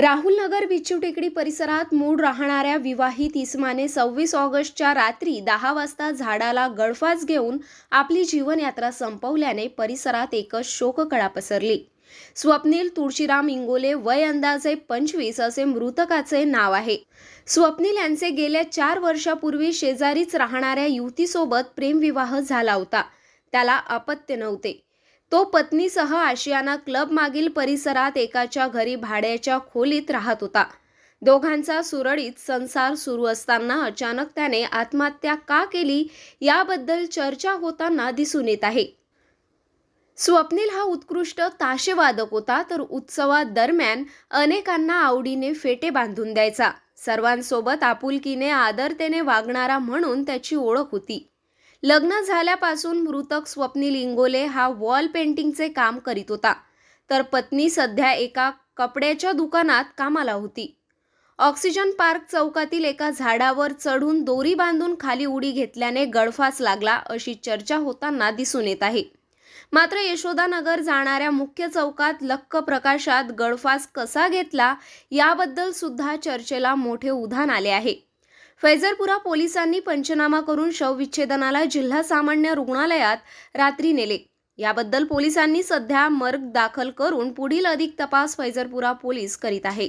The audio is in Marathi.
राहुल नगर बिच्छू टेकडी परिसरात मूळ राहणाऱ्या विवाहित इस्माने सव्वीस ऑगस्टच्या रात्री दहा वाजता झाडाला गळफास घेऊन आपली जीवनयात्रा संपवल्याने परिसरात एकच शोककळा पसरली. स्वप्नील तुळशीराम इंगोले वय अंदाजे पंचवीस असे मृतकाचे नाव आहे. स्वप्नील यांचे गेल्या चार वर्षापूर्वी शेजारीच राहणाऱ्या युवतीसोबत प्रेमविवाह झाला होता. त्याला अपत्य नव्हते. तो पत्नीसह आशियाना क्लब मागील परिसरात एकाच्या घरी भाड्याच्या खोलीत राहत होता. दोघांचा सुरळीत संसार सुरू असताना अचानक त्याने आत्महत्या का केली याबद्दल चर्चा होताना दिसून येत आहे. स्वप्नील हा उत्कृष्ट ताशेवादक होता तर उत्सवादरम्यान अनेकांना आवडीने फेटे बांधून द्यायचा. सर्वांसोबत आपुलकीने आदरतेने वागणारा म्हणून त्याची ओळख होती. लग्न झाल्यापासून मृतक स्वप्नील इंगोले हा वॉल पेंटिंगचे काम करीत होता. तर पत्नी सध्या एका कपड्याच्या दुकानात कामाला होती. ऑक्सिजन पार्क चौकातील एका झाडावर चढून दोरी बांधून खाली उडी घेतल्याने गळफास लागला अशी चर्चा होताना दिसून येत आहे. मात्र यशोदानगर जाणाऱ्या मुख्य चौकात लक्क प्रकाशात गळफास कसा घेतला याबद्दल सुद्धा चर्चेला मोठे उधाण आले आहे. फैजरपुरा पोलिसांनी पंचनामा करून शवविच्छेदनाला जिल्हा सामान्य रुग्णालयात रात्री नेले. याबद्दल पोलिसांनी सध्या मर्ग दाखल करून पुढील अधिक तपास फैजरपुरा पोलीस करीत आहे.